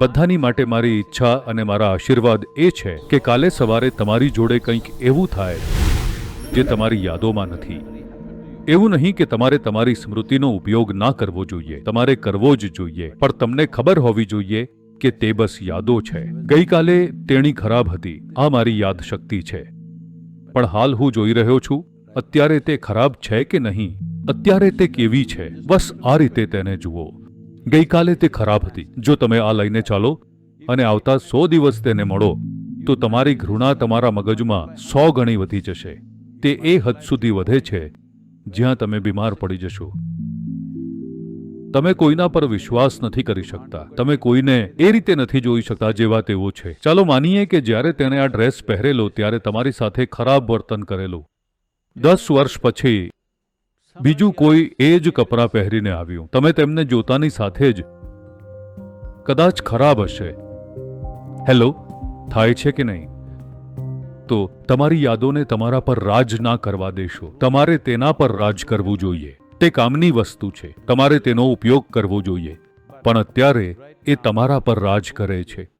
બધાની માટે મારી ઈચ્છા અને મારા આશીર્વાદ એ છે કે કાલે સવારે તમારી જોડે કંઈક એવું થાય જે તમારી યાદોમાં નથી. એવું નહીં કે તમારે તમારી સ્મૃતિનો ઉપયોગ ના કરવો જોઈએ. તમારે કરવો જ જોઈએ. પણ તમને ખબર હોવી જોઈએ કે તે બસ યાદો છે. ગઈકાલે તેણી ખરાબ હતી. આ મારી યાદશક્તિ છે. પણ હાલ હું જોઈ રહ્યો છું, અત્યારે તે ખરાબ છે કે નહીં? અત્યારે તે કેવી છે? બસ આ રીતે તેને જુઓ. ગઈકાલે તે ખરાબ હતી. જો તમે આ લઈને ચાલો અને આવતા સો દિવસ તેને મળો, તો તમારી ઘૃણા તમારા મગજમાં સો ગણી વધી જશે. તે એ હદ સુધી વધે છે જ્યાં તમે બીમાર પડી જશો. તમે કોઈના પર વિશ્વાસ નથી કરી શકતા. તમે કોઈને એ રીતે નથી જોઈ શકતા જેવા તેઓ છે. ચાલો માનીએ કે જ્યારે તેણે આ ડ્રેસ પહેરેલો, ત્યારે તમારી સાથે ખરાબ વર્તન કરેલું. દસ વર્ષ પછી બીજું કોઈ એ જ કપડાં પહેરીને આવ્યું. તમે તેમને જોતાની સાથે જ કદાચ ખરાબ હશે. હેલો, થાય છે કે નહીં? તો તમારી યાદોને તમારા પર રાજ ના કરવા દેશો. તમારે તેના પર રાજ કરવું જોઈએ. તે કામની વસ્તુ છે. તમારે તેનો ઉપયોગ કરવો જોઈએ. પણ અત્યારે એ તમારા પર રાજ કરે છે.